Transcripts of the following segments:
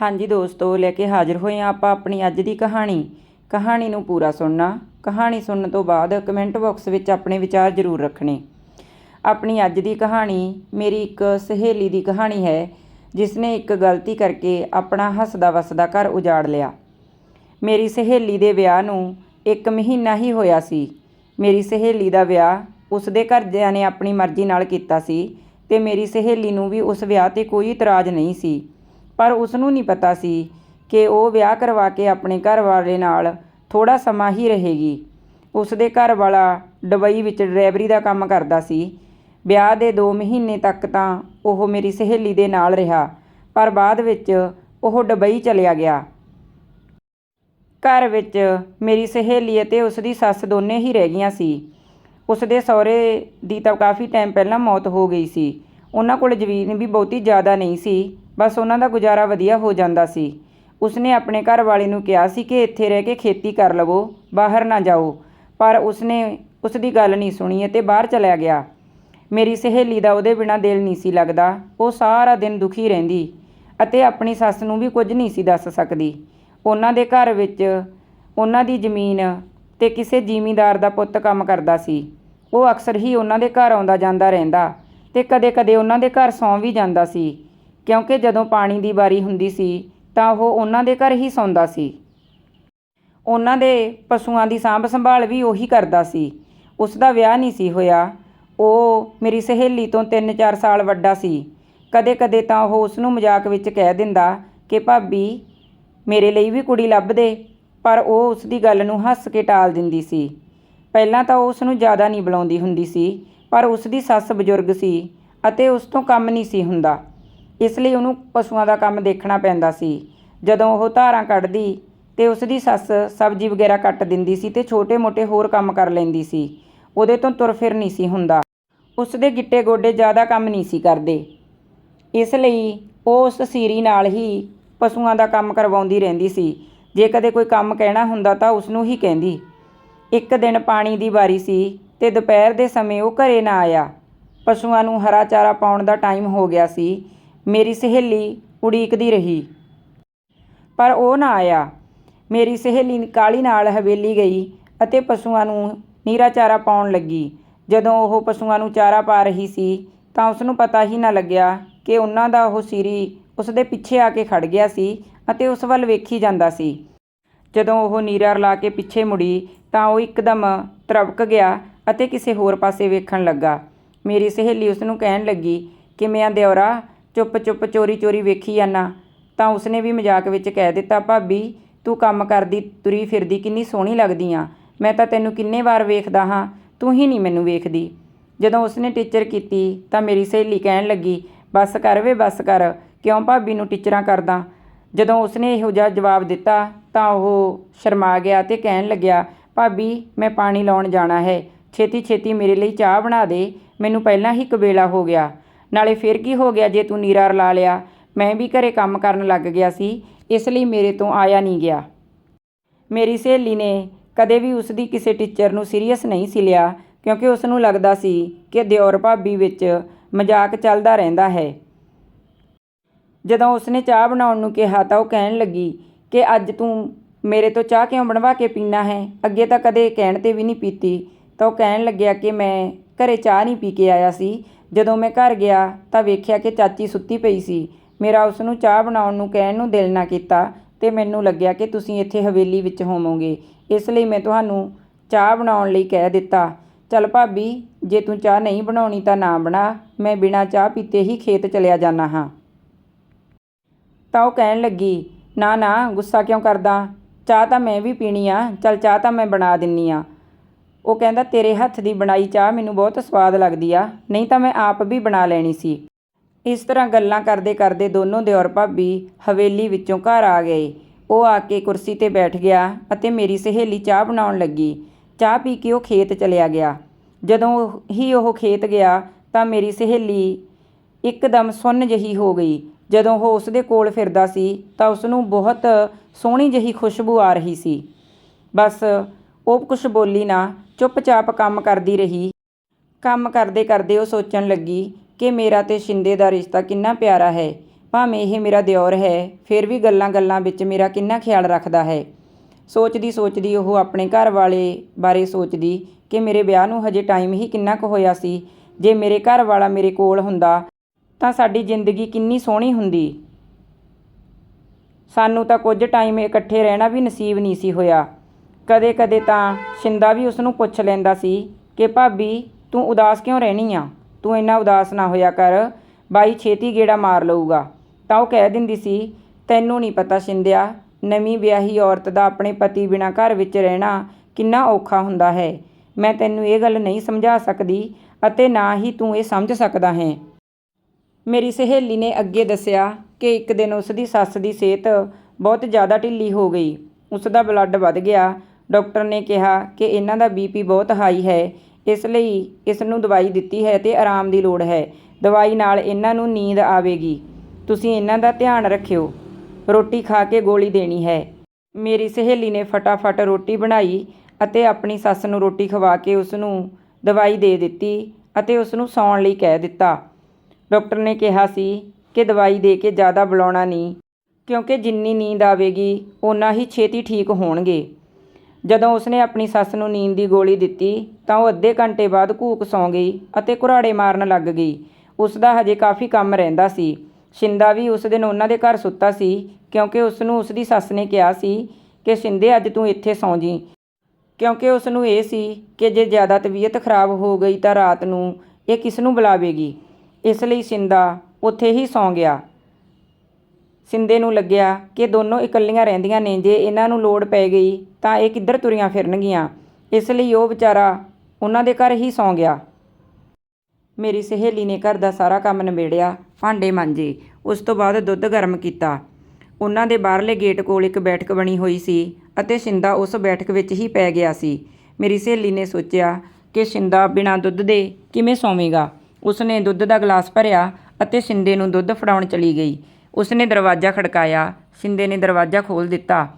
ਹਾਂਜੀ ਦੋਸਤੋ, ਲੈ ਕੇ ਹਾਜ਼ਰ ਹੋਏ ਹਾਂ ਆਪਾਂ ਆਪਣੀ ਅੱਜ ਦੀ ਕਹਾਣੀ। ਕਹਾਣੀ ਨੂੰ ਪੂਰਾ ਸੁਣਨਾ। ਕਹਾਣੀ ਸੁਣਨ ਤੋਂ ਬਾਅਦ ਕਮੈਂਟ ਬਾਕਸ ਵਿੱਚ ਆਪਣੇ ਵਿਚਾਰ ਜ਼ਰੂਰ ਰੱਖਣੇ। ਆਪਣੀ ਅੱਜ ਦੀ ਕਹਾਣੀ ਮੇਰੀ ਇੱਕ ਸਹੇਲੀ ਦੀ ਕਹਾਣੀ ਹੈ ਜਿਸ ਨੇ ਇੱਕ ਗਲਤੀ ਕਰਕੇ ਆਪਣਾ ਹੱਸਦਾ ਵਸਦਾ ਘਰ ਉਜਾੜ ਲਿਆ। ਮੇਰੀ ਸਹੇਲੀ ਦੇ ਵਿਆਹ ਨੂੰ ਇੱਕ ਮਹੀਨਾ ਹੀ ਹੋਇਆ ਸੀ। ਮੇਰੀ ਸਹੇਲੀ ਦਾ ਵਿਆਹ ਉਸਦੇ ਘਰਦਿਆਂ ਨੇ ਆਪਣੀ ਮਰਜ਼ੀ ਨਾਲ ਕੀਤਾ ਸੀ ਤੇ ਮੇਰੀ ਸਹੇਲੀ ਨੂੰ ਵੀ ਉਸ ਵਿਆਹ ਤੇ ਕੋਈ ਇਤਰਾਜ਼ ਨਹੀਂ ਸੀ। ਪਰ ਉਸ ਨੂੰ ਨਹੀਂ ਪਤਾ ਸੀ ਕਿ ਉਹ ਵਿਆਹ ਕਰਵਾ ਕੇ ਆਪਣੇ ਘਰ ਵਾਲੇ ਨਾਲ ਥੋੜਾ ਸਮਾਂ ਹੀ ਰਹੇਗੀ। ਉਸਦੇ ਘਰ ਵਾਲਾ ਦੁਬਈ ਵਿੱਚ ਡਰਾਈਵਰੀ ਦਾ ਕੰਮ ਕਰਦਾ ਸੀ। ਵਿਆਹ ਦੇ 2 ਮਹੀਨੇ ਤੱਕ ਤਾਂ ਉਹ ਮੇਰੀ ਸਹੇਲੀ ਦੇ ਨਾਲ ਰਿਹਾ, ਪਰ ਬਾਅਦ ਵਿੱਚ ਉਹ ਦੁਬਈ ਚਲਿਆ ਗਿਆ। ਘਰ ਵਿੱਚ ਮੇਰੀ ਸਹੇਲੀ ਅਤੇ ਉਸ ਦੀ ਸੱਸ ਦੋਨੇ ਹੀ ਰਹਿ ਗਈਆਂ ਸੀ। ਉਸ ਦੇ ਸਹੁਰੇ ਦੀ ਤਾਂ ਕਾਫੀ ਟਾਈਮ ਪਹਿਲਾਂ ਮੌਤ ਹੋ ਗਈ ਸੀ। ਉਹਨਾਂ ਕੋਲ ਜ਼ਮੀਨ ਵੀ ਬਹੁਤੀ ਜ਼ਿਆਦਾ ਨਹੀਂ ਸੀ। ਬਸ ਉਹਨਾਂ ਦਾ ਗੁਜ਼ਾਰਾ ਵਧੀਆ ਹੋ ਜਾਂਦਾ ਸੀ। ਉਸਨੇ ਆਪਣੇ ਘਰ ਵਾਲੇ ਨੂੰ ਕਿਹਾ ਸੀ ਕਿ ਇੱਥੇ ਰਹਿ ਕੇ ਖੇਤੀ ਕਰ ਲਵੋ, ਬਾਹਰ ਨਾ ਜਾਓ। ਪਰ ਉਸਨੇ ਉਸ ਦੀ ਗੱਲ ਨਹੀਂ ਸੁਣੀ ਅਤੇ ਬਾਹਰ ਚਲਿਆ ਗਿਆ। ਮੇਰੀ ਸਹੇਲੀ ਦਾ ਉਹਦੇ ਬਿਨਾਂ ਦਿਲ ਨਹੀਂ ਸੀ ਲੱਗਦਾ। ਉਹ ਸਾਰਾ ਦਿਨ ਦੁਖੀ ਰਹਿੰਦੀ ਅਤੇ ਆਪਣੀ ਸੱਸ ਨੂੰ ਵੀ ਕੁਝ ਨਹੀਂ ਸੀ ਦੱਸ ਸਕਦੀ। ਉਹਨਾਂ ਦੇ ਘਰ ਵਿੱਚ ਉਹਨਾਂ ਦੀ ਜ਼ਮੀਨ ਤੇ ਕਿਸੇ ਜ਼ਿਮੀਂਦਾਰ ਦਾ ਪੁੱਤ ਕੰਮ ਕਰਦਾ ਸੀ। ਉਹ ਅਕਸਰ ਹੀ ਉਹਨਾਂ ਦੇ ਘਰ ਆਉਂਦਾ ਜਾਂਦਾ ਰਹਿੰਦਾ ਤੇ ਕਦੇ-ਕਦੇ ਉਹਨਾਂ ਦੇ ਘਰ ਸੌਂ ਵੀ ਜਾਂਦਾ ਸੀ। ਕਿਉਂਕਿ ਜਦੋਂ ਪਾਣੀ ਦੀ ਵਾਰੀ ਹੁੰਦੀ ਸੀ, ਤਾਂ ਉਹ ਉਹਨਾਂ ਦੇ ਘਰ ਹੀ ਸੌਂਦਾ ਸੀ। ਉਹਨਾਂ ਦੇ ਪਸ਼ੂਆਂ ਦੀ ਸਾਂਭ ਸੰਭਾਲ ਵੀ ਉਹੀ ਕਰਦਾ ਸੀ। ਉਸ ਦਾ ਵਿਆਹ ਨਹੀਂ ਸੀ ਹੋਇਆ। ਉਹ ਮੇਰੀ ਸਹੇਲੀ ਤੋਂ 3-4 ਸਾਲ ਵੱਡਾ ਸੀ। ਕਦੇ-ਕਦੇ ਤਾਂ ਉਹ ਉਸ ਨੂੰ ਮਜ਼ਾਕ ਵਿੱਚ ਕਹਿ ਦਿੰਦਾ ਕਿ, ਭਾਬੀ, ਮੇਰੇ ਲਈ ਵੀ ਕੁੜੀ ਲੱਭ ਦੇ। ਪਰ ਉਹ ਉਸ ਦੀ ਗੱਲ ਨੂੰ ਹੱਸ ਕੇ ਟਾਲ ਦਿੰਦੀ ਸੀ। ਪਹਿਲਾਂ ਤਾਂ ਉਹ ਉਸ ਨੂੰ ਜ਼ਿਆਦਾ ਨਹੀਂ ਬੁਲਾਉਂਦੀ ਹੁੰਦੀ ਸੀ, ਪਰ ਉਸ ਦੀ ਸੱਸ ਬਜ਼ੁਰਗ ਸੀ ਅਤੇ ਉਸ ਤੋਂ ਕੰਮ ਨਹੀਂ ਸੀ ਹੁੰਦਾ। ਇਸ ਲਈ ਉਹਨੂੰ ਪਸ਼ੂਆਂ ਦਾ ਕੰਮ ਦੇਖਣਾ ਪੈਂਦਾ ਸੀ। ਜਦੋਂ ਉਹ ਧਾਰਾਂ ਕੱਢਦੀ ਤੇ ਉਸ ਦੀ ਸੱਸ ਸਬਜ਼ੀ ਵਗੈਰਾ ਕੱਟ ਦਿੰਦੀ ਸੀ ਤੇ ਛੋਟੇ-ਮੋਟੇ ਹੋਰ ਕੰਮ ਕਰ ਲੈਂਦੀ ਸੀ, ਉਹਦੇ ਤੋਂ ਤੁਰ ਫਿਰ ਨਹੀਂ ਸੀ ਹੁੰਦਾ। ਉਸ ਦੇ ਗਿੱਟੇ ਗੋਡੇ ਜ਼ਿਆਦਾ ਕੰਮ ਨਹੀਂ ਸੀ ਕਰਦੇ। ਇਸ ਲਈ ਉਹ ਉਸ ਸੀਰੀ ਨਾਲ ਹੀ ਪਸ਼ੂਆਂ ਦਾ ਕੰਮ ਕਰਵਾਉਂਦੀ ਰਹਿੰਦੀ ਸੀ। ਜੇ ਕਦੇ ਕੋਈ ਕੰਮ ਕਹਿਣਾ ਹੁੰਦਾ ਤਾਂ ਉਸ ਨੂੰ ਹੀ ਕਹਿੰਦੀ। ਇੱਕ ਦਿਨ ਪਾਣੀ ਦੀ ਵਾਰੀ ਸੀ ਤੇ ਦੁਪਹਿਰ ਦੇ ਸਮੇਂ ਉਹ ਘਰੇ ਨਾ ਆਇਆ। ਪਸ਼ੂਆਂ ਨੂੰ ਹਰਾ ਚਾਰਾ ਪਾਉਣ ਦਾ ਟਾਈਮ ਹੋ ਗਿਆ ਸੀ ਮੇਰੀ ਸਹੇਲੀ ਉਡੀਕਦੀ ਰਹੀ। ਪਰ ਉਹ ਨਾ ਆਇਆ। ਮੇਰੀ ਸਹੇਲੀ ਕਾਲੀ ਨਾਲ ਹਵੇਲੀ ਗਈ ਅਤੇ ਪਸ਼ੂਆਂ ਨੂੰ ਨੀਰਾ ਚਾਰਾ ਪਾਉਣ ਲੱਗੀ। ਜਦੋਂ ਉਹ ਪਸ਼ੂਆਂ ਨੂੰ ਚਾਰਾ ਪਾ ਰਹੀ ਸੀ, ਤਾਂ ਉਸ ਨੂੰ ਪਤਾ ਹੀ ਨਾ ਲੱਗਿਆ ਕਿ ਉਹਨਾਂ ਦਾ ਉਹ ਸੀਰੀ ਉਸ ਦੇ ਪਿੱਛੇ ਆ ਕੇ ਖੜ ਗਿਆ ਸੀ ਅਤੇ ਉਸ ਵੱਲ ਵੇਖੀ ਜਾਂਦਾ ਸੀ। ਜਦੋਂ ਉਹ ਨੀਰਾ ਰਲਾ ਕੇ ਪਿੱਛੇ ਮੁੜੀ, ਤਾਂ ਉਹ ਇੱਕਦਮ ਤਰਵਕ ਗਿਆ ਅਤੇ ਕਿਸੇ ਹੋਰ ਪਾਸੇ ਵੇਖਣ ਲੱਗਾ। ਮੇਰੀ ਸਹੇਲੀ ਉਸ ਨੂੰ ਕਹਿਣ ਲੱਗੀ ਕਿ ਮੈਂ ਦਿਉਰਾ ਚੁੱਪ ਚੁੱਪ ਚੋਰੀ ਚੋਰੀ ਵੇਖੀ ਜਾਨਾ, ਤਾਂ ਉਸਨੇ ਵੀ ਮਜ਼ਾਕ ਵਿੱਚ ਕਹਿ ਦਿੱਤਾ, ਭਾਬੀ, ਤੂੰ ਕੰਮ ਕਰਦੀ ਤੁਰੀ ਫਿਰਦੀ ਕਿੰਨੀ ਸੋਹਣੀ ਲੱਗਦੀ ਆ। ਮੈਂ ਤਾਂ ਤੈਨੂੰ ਕਿੰਨੇ ਵਾਰ ਵੇਖਦਾ ਹਾਂ, ਤੂੰ ਹੀ ਨਹੀਂ ਮੈਨੂੰ ਵੇਖਦੀ। ਜਦੋਂ ਉਸਨੇ ਟੀਚਰ ਕੀਤੀ, ਤਾਂ ਮੇਰੀ ਸਹੇਲੀ ਕਹਿਣ ਲੱਗੀ, ਬਸ ਕਰ ਵੇ, ਬੱਸ ਕਰ, ਕਿਉਂ ਭਾਬੀ ਨੂੰ ਟੀਚਰਾਂ ਕਰਦਾ? ਜਦੋਂ ਉਸਨੇ ਇਹੋ ਜਿਹਾ ਜਵਾਬ ਦਿੱਤਾ, ਤਾਂ ਉਹ ਸ਼ਰਮਾ ਗਿਆ ਤੇ ਕਹਿਣ ਲੱਗਿਆ, ਭਾਬੀ, ਮੈਂ ਪਾਣੀ ਲਾਉਣ ਜਾਣਾ ਹੈ। ਛੇਤੀ ਛੇਤੀ ਮੇਰੇ ਲਈ ਚਾਹ ਬਣਾ ਦੇ, ਮੈਨੂੰ ਪਹਿਲਾਂ ਹੀ ਕਬੇਲਾ ਹੋ ਗਿਆ। ਨਾਲੇ ਫਿਰ ਕੀ ਹੋ ਗਿਆ ਜੇ ਤੂੰ ਨੀਰਾ ਰਲਾ ਲਿਆ? ਮੈਂ ਵੀ ਘਰੇ ਕੰਮ ਕਰਨ ਲੱਗ ਗਿਆ ਸੀ, ਇਸ ਲਈ ਮੇਰੇ ਤੋਂ ਆਇਆ ਨਹੀਂ ਗਿਆ। ਮੇਰੀ ਸਹੇਲੀ ਨੇ ਕਦੇ ਵੀ ਉਸ ਦੀ ਕਿਸੇ ਟੀਚਰ ਨੂੰ ਸੀਰੀਅਸ ਨਹੀਂ ਸੀ ਲਿਆ, ਕਿਉਂਕਿ ਉਸ ਨੂੰ ਲੱਗਦਾ ਸੀ ਕਿ ਦਿਓਰ ਭਾਬੀ ਵਿੱਚ ਮਜ਼ਾਕ ਚੱਲਦਾ ਰਹਿੰਦਾ ਹੈ। ਜਦੋਂ ਉਸਨੇ ਚਾਹ ਬਣਾਉਣ ਨੂੰ ਕਿਹਾ ਤਾਂ ਉਹ ਕਹਿਣ ਲੱਗੀ ਕਿ ਅੱਜ ਤੂੰ ਮੇਰੇ ਤੋਂ ਚਾਹ ਕਿਉਂ ਬਣਵਾ ਕੇ ਪੀਣਾ ਹੈ? ਅੱਗੇ ਤਾਂ ਕਦੇ ਕਹਿਣ ਤੇ ਵੀ ਨਹੀਂ ਪੀਤੀ, ਤਾਂ ਉਹ ਕਹਿਣ ਲੱਗਿਆ ਕਿ ਮੈਂ ਘਰੇ ਚਾਹ ਨਹੀਂ ਪੀ ਕੇ ਆਇਆ ਸੀ ਜਦੋਂ ਮੈਂ ਘਰ ਗਿਆ ਤਾਂ ਵੇਖਿਆ ਕਿ ਚਾਚੀ ਸੁੱਤੀ ਪਈ ਸੀ। ਮੇਰਾ ਉਸ ਨੂੰ ਚਾਹ ਬਣਾਉਣ ਨੂੰ ਕਹਿਣ ਨੂੰ ਦਿਲ ਨਾ ਕੀਤਾ ਤੇ ਮੈਨੂੰ ਲੱਗਿਆ ਕਿ ਤੁਸੀਂ ਇੱਥੇ ਹਵੇਲੀ ਵਿੱਚ ਹੋਵੋਗੇ। ਇਸ ਲਈ ਮੈਂ ਤੁਹਾਨੂੰ ਚਾਹ ਬਣਾਉਣ ਲਈ ਕਹਿ ਦਿੱਤਾ। ਚੱਲ ਭਾਬੀ, ਜੇ ਤੂੰ ਚਾਹ ਨਹੀਂ ਬਣਾਉਣੀ ਤਾਂ ਨਾ ਬਣਾ, ਮੈਂ ਬਿਨਾਂ ਚਾਹ ਪੀਤੇ ਹੀ ਖੇਤ ਚਲਿਆ ਜਾਣਾ ਹਾਂ। ਤਾਂ ਉਹ ਕਹਿਣ ਲੱਗੀ, ਨਾ ਨਾ, ਗੁੱਸਾ ਕਿਉਂ ਕਰਦਾ? ਚਾਹ ਤਾਂ ਮੈਂ ਵੀ ਪੀਣੀ ਆ, ਚੱਲ ਚਾਹ ਤਾਂ ਮੈਂ ਬਣਾ ਦਿੰਨੀ ਆ। ਉਹ ਕਹਿੰਦਾ, ਤੇਰੇ ਹੱਥ ਦੀ ਬਣਾਈ ਚਾਹ ਮੈਨੂੰ ਬਹੁਤ ਸਵਾਦ ਲੱਗਦੀ ਆ, ਨਹੀਂ ਤਾਂ ਮੈਂ ਆਪ ਵੀ ਬਣਾ ਲੈਣੀ ਸੀ। ਇਸ ਤਰ੍ਹਾਂ ਗੱਲਾਂ ਕਰਦੇ ਕਰਦੇ ਦੋਨੋਂ ਦਿਓਰ ਭਾਬੀ ਹਵੇਲੀ ਵਿੱਚੋਂ ਘਰ ਆ ਗਏ। ਉਹ ਆ ਕੇ ਕੁਰਸੀ ਤੇ ਬੈਠ ਗਿਆ ਅਤੇ ਮੇਰੀ ਸਹੇਲੀ ਚਾਹ ਬਣਾਉਣ ਲੱਗੀ। ਚਾਹ ਪੀ ਕੇ ਉਹ ਖੇਤ ਚਲਿਆ ਗਿਆ। ਜਦੋਂ ਹੀ ਉਹ ਖੇਤ ਗਿਆ ਤਾਂ ਮੇਰੀ ਸਹੇਲੀ ਇੱਕਦਮ ਸੁੰਨ ਜਹੀ ਹੋ ਗਈ। ਜਦੋਂ ਉਹ ਉਸ ਦੇ ਕੋਲ ਫਿਰਦਾ ਸੀ ਤਾਂ ਉਸ ਨੂੰ ਬਹੁਤ ਸੋਹਣੀ ਜਹੀ ਖੁਸ਼ਬੂ ਆ ਰਹੀ ਸੀ। ਬਸ ਉਹ ਕੁਛ ਬੋਲੀ ਨਾ, ਚੁੱਪਚਾਪ ਕੰਮ ਕਰਦੀ ਰਹੀ। ਕੰਮ ਕਰਦੇ ਕਰਦੇ ਉਹ ਸੋਚਣ ਲੱਗੀ ਕਿ ਮੇਰਾ ਤੇ ਸ਼ਿੰਦੇ ਦਾ ਰਿਸ਼ਤਾ ਕਿੰਨਾ ਪਿਆਰਾ ਹੈ। ਭਾਵੇਂ ਇਹ ਮੇਰਾ ਦਿਓਰ ਹੈ, ਫਿਰ ਵੀ ਗੱਲਾਂ-ਗੱਲਾਂ ਵਿੱਚ ਮੇਰਾ ਕਿੰਨਾ ਖਿਆਲ ਰੱਖਦਾ ਹੈ। ਸੋਚਦੀ ਸੋਚਦੀ ਉਹ ਆਪਣੇ ਘਰ ਵਾਲੇ ਬਾਰੇ ਸੋਚਦੀ ਕਿ ਮੇਰੇ ਵਿਆਹ ਨੂੰ ਹਜੇ ਟਾਈਮ ਹੀ ਕਿੰਨਾ ਕੁ ਹੋਇਆ ਸੀ। ਜੇ ਮੇਰੇ ਘਰ ਵਾਲਾ ਮੇਰੇ ਕੋਲ ਹੁੰਦਾ, ਤਾਂ ਸਾਡੀ ਜ਼ਿੰਦਗੀ ਕਿੰਨੀ ਸੋਹਣੀ ਹੁੰਦੀ। ਸਾਨੂੰ ਤਾਂ ਕੁਝ ਟਾਈਮ ਇਕੱਠੇ ਰਹਿਣਾ ਵੀ ਨਸੀਬ ਨਹੀਂ ਸੀ ਹੋਇਆ। ਕਦੇ-ਕਦੇ ਤਾਂ ਸ਼ਿੰਦਾ ਵੀ ਉਸ ਨੂੰ ਪੁੱਛ ਲੈਂਦਾ ਸੀ ਕਿ, ਭਾਬੀ, ਤੂੰ ਉਦਾਸ ਕਿਉਂ ਰਹਿਣੀ ਆ? ਤੂੰ ਇੰਨਾ ਉਦਾਸ ਨਾ ਹੋਇਆ ਕਰ। ਬਾਈ ਛੇਤੀ ਗੇੜਾ ਮਾਰ ਲਊਗਾ। ਤਾਂ ਉਹ ਕਹਿ ਦਿੰਦੀ ਸੀ, ਤੈਨੂੰ ਨਹੀਂ ਪਤਾ ਸ਼ਿੰਦਿਆ, ਨਵੀਂ ਵਿਆਹੀ ਔਰਤ ਦਾ ਆਪਣੇ ਪਤੀ ਬਿਨਾਂ ਘਰ ਵਿੱਚ ਰਹਿਣਾ ਕਿੰਨਾ ਔਖਾ ਹੁੰਦਾ ਹੈ। ਮੈਂ ਤੈਨੂੰ ਇਹ ਗੱਲ ਨਹੀਂ ਸਮਝਾ ਸਕਦੀ ਅਤੇ ਨਾ ਹੀ ਤੂੰ ਇਹ ਸਮਝ ਸਕਦਾ ਹੈ। ਮੇਰੀ ਸਹੇਲੀ ਨੇ ਅੱਗੇ ਦੱਸਿਆ ਕਿ ਇੱਕ ਦਿਨ ਉਸ ਦੀ ਸੱਸ ਦੀ ਸਿਹਤ ਬਹੁਤ ਜ਼ਿਆਦਾ ਢਿੱਲੀ ਹੋ ਗਈ। ਉਸ ਦਾ ਬਲੱਡ ਵੱਧ ਗਿਆ ਡਾਕਟਰ ਨੇ ਕਿਹਾ ਕਿ ਇਹਨਾਂ ਦਾ ਬੀਪੀ ਬਹੁਤ ਹਾਈ ਹੈ, ਇਸ ਲਈ ਇਸ ਨੂੰ ਦਵਾਈ ਦਿੱਤੀ ਹੈ ਤੇ ਆਰਾਮ ਦੀ ਲੋੜ ਹੈ। ਦਵਾਈ ਨਾਲ ਇਹਨਾਂ ਨੂੰ ਨੀਂਦ ਆਵੇਗੀ। ਤੁਸੀਂ ਇਹਨਾਂ ਦਾ ਧਿਆਨ ਰੱਖਿਓ। ਰੋਟੀ ਖਾ ਕੇ ਗੋਲੀ ਦੇਣੀ ਹੈ। ਮੇਰੀ ਸਹੇਲੀ ਨੇ ਫਟਾਫਟ ਰੋਟੀ ਬਣਾਈ ਅਤੇ ਆਪਣੀ ਸੱਸ ਨੂੰ ਰੋਟੀ ਖਵਾ ਕੇ ਉਸ ਨੂੰ ਦਵਾਈ ਦੇ ਦਿੱਤੀ ਅਤੇ ਉਸ ਨੂੰ ਸੌਣ ਲਈ ਕਹਿ ਦਿੱਤਾ। ਡਾਕਟਰ ਨੇ ਕਿਹਾ ਸੀ ਕਿ ਦਵਾਈ ਦੇ ਕੇ ਜ਼ਿਆਦਾ ਬੁਲਾਉਣਾ ਨਹੀਂ, ਕਿਉਂਕਿ ਜਿੰਨੀ ਨੀਂਦ ਆਵੇਗੀ, ਓਨਾ ਹੀ ਛੇਤੀ ਠੀਕ ਹੋਣਗੇ। ਜਦੋਂ ਉਸਨੇ ਆਪਣੀ ਸੱਸ ਨੂੰ ਨੀਂਦ ਦੀ ਗੋਲੀ ਦਿੱਤੀ, ਤਾਂ ਉਹ ਅੱਧੇ ਘੰਟੇ ਬਾਅਦ ਘੂਕ ਸੌਂ ਗਈ ਅਤੇ ਘੁਰਾੜੇ ਮਾਰਨ ਲੱਗ ਗਈ। ਉਸ ਦਾ ਹਜੇ ਕਾਫੀ ਕੰਮ ਰਹਿੰਦਾ ਸੀ। ਸ਼ਿੰਦਾ ਵੀ ਉਸ ਦਿਨ ਉਹਨਾਂ ਦੇ ਘਰ ਸੁੱਤਾ ਸੀ, ਕਿਉਂਕਿ ਉਸ ਨੂੰ ਉਸ ਦੀ ਸੱਸ ਨੇ ਕਿਹਾ ਸੀ ਕਿ, ਸ਼ਿੰਦੇ, ਅੱਜ ਤੂੰ ਇੱਥੇ ਸੌਂ ਜੀ। ਕਿਉਂਕਿ ਉਸ ਨੂੰ ਇਹ ਸੀ ਕਿ ਜੇ ਜ਼ਿਆਦਾ ਤਬੀਅਤ ਖਰਾਬ ਹੋ ਗਈ ਤਾਂ ਰਾਤ ਨੂੰ ਇਹ ਕਿਸ ਨੂੰ ਬੁਲਾਵੇਗੀ? ਇਸ ਲਈ ਸ਼ਿੰਦਾ ਉੱਥੇ ਹੀ ਸੌਂ ਗਿਆ। ਸਿੰਦੇ ਨੂੰ ਲੱਗਿਆ ਕਿ ਦੋਨੋਂ ਇਕੱਲੀਆਂ ਰਹਿੰਦੀਆਂ ਨੇ, ਜੇ ਇਹਨਾਂ ਨੂੰ ਲੋੜ ਪੈ ਗਈ ਤਾਂ ਇਹ ਕਿੱਧਰ ਤੁਰੀਆਂ ਫਿਰਨਗੀਆਂ? ਇਸ ਲਈ ਉਹ ਵਿਚਾਰਾ ਉਹਨਾਂ ਦੇ ਘਰ ਹੀ ਸੌਂ ਗਿਆ। ਮੇਰੀ ਸਹੇਲੀ ਨੇ ਘਰ ਦਾ ਸਾਰਾ ਕੰਮ ਨਿਬੇੜਿਆ, ਭਾਂਡੇ ਮਾਂਜੇ, ਉਸ ਤੋਂ ਬਾਅਦ ਦੁੱਧ ਗਰਮ ਕੀਤਾ। ਉਹਨਾਂ ਦੇ ਬਾਹਰਲੇ ਗੇਟ ਕੋਲ ਇੱਕ ਬੈਠਕ ਬਣੀ ਹੋਈ ਸੀ ਅਤੇ ਸ਼ਿੰਦਾ ਉਸ ਬੈਠਕ ਵਿੱਚ ਹੀ ਪੈ ਗਿਆ ਸੀ। ਮੇਰੀ ਸਹੇਲੀ ਨੇ ਸੋਚਿਆ ਕਿ ਸ਼ਿੰਦਾ ਬਿਨਾਂ ਦੁੱਧ ਦੇ ਕਿਵੇਂ ਸੌਵੇਗਾ? ਉਸਨੇ ਦੁੱਧ ਦਾ ਗਲਾਸ ਭਰਿਆ ਅਤੇ ਸ਼ਿੰਦੇ ਨੂੰ ਦੁੱਧ ਫੜਾਉਣ ਚਲੀ ਗਈ। ਉਸਨੇ ਦਰਵਾਜ਼ਾ ਖੜਕਾਇਆ, ਸ਼ਿੰਦੇ ਨੇ ਦਰਵਾਜ਼ਾ ਖੋਲ੍ਹ ਦਿੱਤਾ।